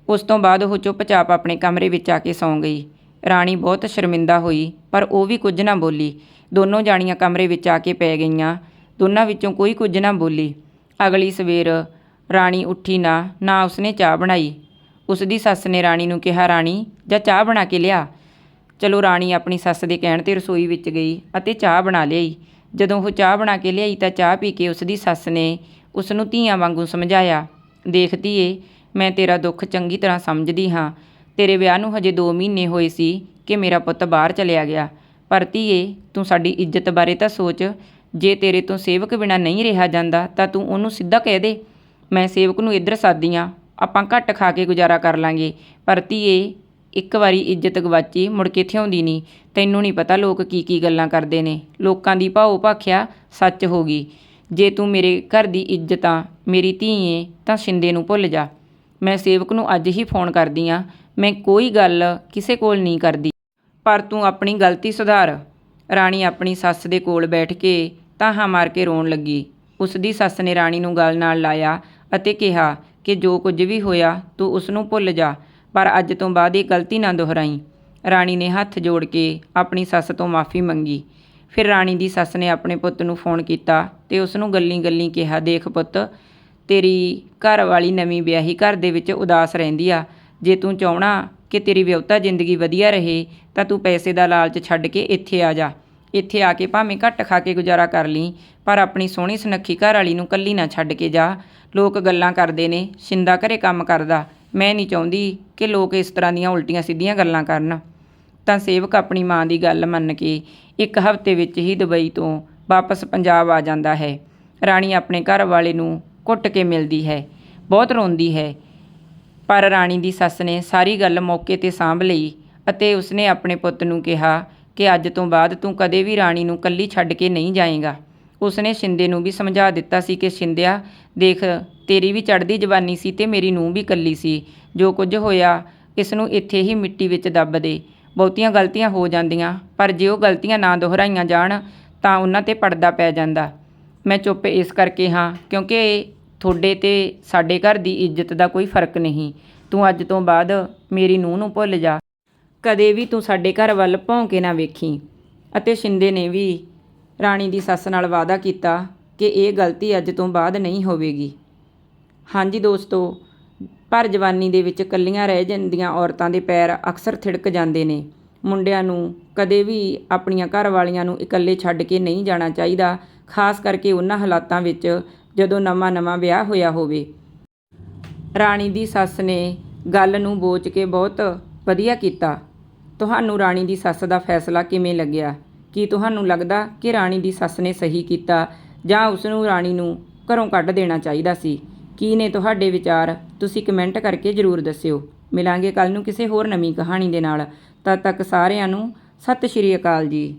ਉਸ ਤੋਂ ਬਾਅਦ ਉਹ ਚੁੱਪਚਾਪ ਆਪਣੇ ਕਮਰੇ ਵਿੱਚ ਆ ਕੇ ਸੌਂ ਗਈ। ਰਾਣੀ ਬਹੁਤ ਸ਼ਰਮਿੰਦਾ ਹੋਈ, ਪਰ ਉਹ ਵੀ ਕੁਝ ਨਾ ਬੋਲੀ। ਦੋਨੋਂ ਜਾਣੀਆਂ ਕਮਰੇ ਵਿੱਚ ਆ ਕੇ ਪੈ ਗਈਆਂ। ਦੋਨਾਂ ਵਿੱਚੋਂ ਕੋਈ ਕੁਝ ਨਾ ਬੋਲੀ। ਅਗਲੀ ਸਵੇਰ ਰਾਣੀ ਉੱਠੀ ਨਾ ਨਾ ਉਸਨੇ ਚਾਹ ਬਣਾਈ। ਉਸ ਦੀ ਸੱਸ ਨੇ ਰਾਣੀ ਨੂੰ ਕਿਹਾ, ਰਾਣੀ, ਜਾਂ ਚਾਹ ਬਣਾ ਕੇ ਲਿਆ। ਚਲੋ ਰਾਣੀ, ਆਪਣੀ ਸੱਸ ਦੇ ਕਹਿਣ ਤੇ ਰਸੋਈ ਵਿੱਚ ਗਈ ਅਤੇ ਚਾਹ ਬਣਾ ਲਿਆਈ। ਜਦੋਂ ਉਹ ਚਾਹ ਬਣਾ ਕੇ ਲਿਆਈ ਤਾਂ ਚਾਹ ਪੀ ਕੇ ਉਸ ਦੀ ਸੱਸ ਨੇ ਉਸ ਨੂੰ ਧੀਆਂ ਵਾਂਗੂ ਸਮਝਾਇਆ, ਦੇਖ ਧੀਏ, ਮੈਂ ਤੇਰਾ ਦੁੱਖ ਚੰਗੀ ਤਰ੍ਹਾਂ ਸਮਝਦੀ ਹਾਂ। ਤੇਰੇ ਵਿਆਹ ਨੂੰ ਹਜੇ 2 ਮਹੀਨੇ ਹੋਏ ਸੀ ਕਿ ਮੇਰਾ ਪੁੱਤ ਬਾਹਰ ਚਲਿਆ ਗਿਆ। ਪਰ ਧੀਏ, ਤੂੰ ਸਾਡੀ ਇੱਜ਼ਤ ਬਾਰੇ ਤਾਂ ਸੋਚ। ਜੇ ਤੇਰੇ ਤੋਂ ਸੇਵਕ ਬਿਨਾ ਨਹੀਂ ਰਿਹਾ ਜਾਂਦਾ ਤਾਂ ਤੂੰ ਉਹਨੂੰ ਸਿੱਧਾ ਕਹਿ ਦੇ। ਮੈਂ ਸੇਵਕ ਨੂੰ ਇੱਧਰ ਸਾਦੀਆਂ ਆਪਾਂ ਘੱਟ ਖਾ ਕੇ ਗੁਜ਼ਾਰਾ ਕਰ ਲਾਂਗੇ। ਪਰ ਧੀਏ, ਇੱਕ ਵਾਰੀ ਇੱਜ਼ਤ ਗਵਾਚੀ, ਮੁੜ ਕੇ ਥਿਆਉਂਦੀ ਨਹੀਂ ਤੈਨੂੰ ਨਹੀਂ ਪਤਾ ਲੋਕ ਕੀ ਕੀ ਗੱਲਾਂ ਕਰਦੇ ਨੇ। ਲੋਕਾਂ ਦੀ ਭਾਉ ਭਾਖਿਆ ਸੱਚ ਹੋ ਗਈ। ਜੇ ਤੂੰ ਮੇਰੇ ਘਰ ਦੀ ਇੱਜ਼ਤ ਆ, ਮੇਰੀ ਧੀਏ ਤਾਂ ਸ਼ਿੰਦੇ ਨੂੰ ਭੁੱਲ ਜਾ। ਮੈਂ ਸੇਵਕ ਨੂੰ ਅੱਜ ਹੀ ਫੋਨ ਕਰਦੀ ਆ। ਮੈਂ ਕੋਈ ਗੱਲ ਕਿਸੇ ਕੋਲ ਨਹੀਂ ਕਰਦੀ। ਪਰ ਤੂੰ ਆਪਣੀ ਗਲਤੀ ਸੁਧਾਰ। ਰਾਣੀ ਆਪਣੀ ਸੱਸ ਦੇ ਕੋਲ ਬੈਠ ਕੇ ਤਾਹਾਂ ਮਾਰ ਕੇ ਰੋਣ ਲੱਗੀ। ਉਸ ਦੀ ਸੱਸ ਨੇ ਰਾਣੀ ਨੂੰ ਗਲ ਨਾਲ ਲਾਇਆ ਅਤੇ ਕਿਹਾ ਕਿ ਜੋ ਕੁਝ ਵੀ ਹੋਇਆ, ਤੂੰ ਉਸ ਨੂੰ ਭੁੱਲ ਜਾ, ਪਰ ਅੱਜ ਤੋਂ ਬਾਅਦ ਇਹ ਗਲਤੀ ਨਾ ਦੁਹਰਾਈ। ਰਾਣੀ ਨੇ ਹੱਥ ਜੋੜ ਕੇ ਆਪਣੀ ਸੱਸ ਤੋਂ ਮਾਫੀ ਮੰਗੀ। ਫਿਰ ਰਾਣੀ ਦੀ ਸੱਸ ਨੇ ਆਪਣੇ ਪੁੱਤ ਨੂੰ ਫੋਨ ਕੀਤਾ ਤੇ ਉਸ ਨੂੰ ਗੱਲੀ ਗੱਲੀ ਕਿਹਾ, ਦੇਖ ਪੁੱਤ, ਤੇਰੀ ਘਰ ਵਾਲੀ ਨਵੀਂ ਵਿਆਹੀ ਘਰ ਦੇ ਵਿੱਚ ਉਦਾਸ ਰਹਿੰਦੀ ਆ। ਜੇ ਤੂੰ ਚਾਹਣਾ ਕਿ ਤੇਰੀ ਵਿਆਹੁਤਾ ਜ਼ਿੰਦਗੀ ਵਧੀਆ ਰਹੇ, ਤਾਂ ਤੂੰ ਪੈਸੇ ਦਾ ਲਾਲਚ ਛੱਡ ਕੇ ਇੱਥੇ ਆ ਜਾ। ਇੱਥੇ ਆ ਕੇ ਭਾਵੇਂ ਘੱਟ ਖਾ ਕੇ ਗੁਜ਼ਾਰਾ ਕਰ ਲਈ, ਪਰ ਆਪਣੀ ਸੋਹਣੀ ਸੁਨੱਖੀ ਘਰ ਵਾਲੀ ਨੂੰ ਕੱਲੀ ਨਾ ਛੱਡ ਕੇ ਜਾ। ਲੋਕ ਗੱਲਾਂ ਕਰਦੇ ਨੇ, ਸ਼ਿੰਦਾ ਘਰੇ ਕੰਮ ਕਰਦਾ। ਮੈਂ ਨਹੀਂ ਚਾਹੁੰਦੀ ਕਿ ਲੋਕ ਇਸ ਤਰ੍ਹਾਂ ਦੀਆਂ ਉਲਟੀਆਂ ਸਿੱਧੀਆਂ ਗੱਲਾਂ ਕਰਨ। ਤਾਂ ਸੇਵਕ ਆਪਣੀ ਮਾਂ ਦੀ ਗੱਲ ਮੰਨ ਕੇ ਇੱਕ ਹਫ਼ਤੇ ਵਿੱਚ ਹੀ ਦੁਬਈ ਤੋਂ ਵਾਪਸ ਪੰਜਾਬ ਆ ਜਾਂਦਾ ਹੈ। ਰਾਣੀ ਆਪਣੇ ਘਰ ਵਾਲੇ ਨੂੰ ਕੁੱਟ ਕੇ ਮਿਲਦੀ ਹੈ। ਬਹੁਤ ਰੋਂਦੀ ਹੈ। ਪਰ ਰਾਣੀ ਦੀ ਸੱਸ ਨੇ ਸਾਰੀ ਗੱਲ ਮੌਕੇ ਤੇ ਸਾਂਭ ਲਈ ਅਤੇ ਉਸਨੇ ਆਪਣੇ ਪੁੱਤ ਨੂੰ ਕਿਹਾ ਕਿ ਅੱਜ ਤੋਂ ਬਾਅਦ ਤੂੰ ਕਦੇ ਵੀ ਰਾਣੀ ਨੂੰ ਕੱਲੀ ਛੱਡ ਕੇ ਨਹੀਂ ਜਾਏਗਾ। ਉਸਨੇ ਸ਼ਿੰਦੇ ਨੂੰ ਵੀ ਸਮਝਾ ਦਿੱਤਾ ਸੀ ਕਿ ਸ਼ਿੰਦਿਆ, ਦੇਖ, ਤੇਰੀ ਵੀ ਚੜ੍ਹਦੀ ਜਵਾਨੀ ਸੀ ਤੇ ਮੇਰੀ ਨੂੰ ਵੀ ਕੱਲੀ ਸੀ। ਜੋ ਕੁਝ ਹੋਇਆ, ਇਸ ਨੂੰ ਇੱਥੇ ਹੀ ਮਿੱਟੀ ਵਿੱਚ ਦੱਬ ਦੇ। ਬਹੁਤੀਆਂ ਗਲਤੀਆਂ ਹੋ ਜਾਂਦੀਆਂ, ਪਰ ਜੇ ਉਹ ਗਲਤੀਆਂ ਨਾ ਦੁਹਰਾਈਆਂ ਜਾਣ, ਤਾਂ ਉਹਨਾਂ ਤੇ ਪਰਦਾ ਪੈ ਜਾਂਦਾ। ਮੈਂ ਚੁੱਪ ਇਸ ਕਰਕੇ ਹਾਂ, ਕਿਉਂਕਿ ਤੁਹਾਡੇ ਤੇ ਸਾਡੇ ਘਰ ਦੀ ਇੱਜ਼ਤ ਦਾ ਕੋਈ ਫ਼ਰਕ ਨਹੀਂ। ਤੂੰ ਅੱਜ ਤੋਂ ਬਾਅਦ ਮੇਰੀ ਨੂੰਹ ਨੂੰ ਭੁੱਲ ਜਾ। ਕਦੇ ਵੀ ਤੂੰ ਸਾਡੇ ਘਰ ਵੱਲ ਭੌਂ ਕੇ ਨਾ ਵੇਖੀ। ਅਤੇ ਸ਼ਿੰਦੇ ਨੇ ਵੀ ਰਾਣੀ ਦੀ ਸੱਸ ਨਾਲ ਵਾਅਦਾ ਕੀਤਾ ਕਿ ਇਹ ਗਲਤੀ ਅੱਜ ਤੋਂ ਬਾਅਦ ਨਹੀਂ ਹੋਵੇਗੀ। ਹਾਂਜੀ ਦੋਸਤੋ, ਪਰ ਜਵਾਨੀ ਦੇ ਵਿੱਚ ਕੱਲੀਆਂ ਰਹਿ ਜਾਂਦੀਆਂ ਔਰਤਾਂ ਦੇ ਪੈਰ ਅਕਸਰ ਥਿੜਕ ਜਾਂਦੇ ਨੇ। ਮੁੰਡਿਆਂ ਨੂੰ ਕਦੇ ਵੀ ਆਪਣੀਆਂ ਘਰ ਵਾਲੀਆਂ ਨੂੰ ਇਕੱਲੇ ਛੱਡ ਕੇ ਨਹੀਂ ਜਾਣਾ ਚਾਹੀਦਾ, ਖਾਸ ਕਰਕੇ ਉਹਨਾਂ ਹਾਲਾਤਾਂ ਵਿੱਚ ਜਦੋਂ ਨਵਾਂ-ਨਵਾਂ ਵਿਆਹ ਹੋਇਆ ਹੋਵੇ। ਰਾਣੀ ਦੀ ਸੱਸ ਨੇ ਗੱਲ ਨੂੰ ਬੋਚ ਕੇ ਬਹੁਤ ਵਧੀਆ ਕੀਤਾ। ਤੁਹਾਨੂੰ ਰਾਣੀ ਦੀ ਸੱਸ ਦਾ ਫੈਸਲਾ ਕਿਵੇਂ ਲੱਗਿਆ? ਕੀ ਤੁਹਾਨੂੰ ਲੱਗਦਾ ਕਿ ਰਾਣੀ ਦੀ ਸੱਸ ਨੇ ਸਹੀ ਕੀਤਾ ਜਾਂ ਉਸ ਨੂੰ ਰਾਣੀ ਨੂੰ ਘਰੋਂ ਕੱਢ ਦੇਣਾ ਚਾਹੀਦਾ ਸੀ? ਕੀ ਨੇ ਤੁਹਾਡੇ ਵਿਚਾਰ? ਤੁਸੀਂ ਕਮੈਂਟ ਕਰਕੇ ਜਰੂਰ ਦੱਸਿਓ। ਮਿਲਾਂਗੇ ਕੱਲ ਨੂੰ ਕਿਸੇ ਹੋਰ ਨਵੀਂ ਕਹਾਣੀ ਦੇ ਨਾਲ। ਤਦ ਤੱਕ ਸਾਰਿਆਂ ਨੂੰ ਸਤਿ ਸ਼੍ਰੀ ਅਕਾਲ ਜੀ।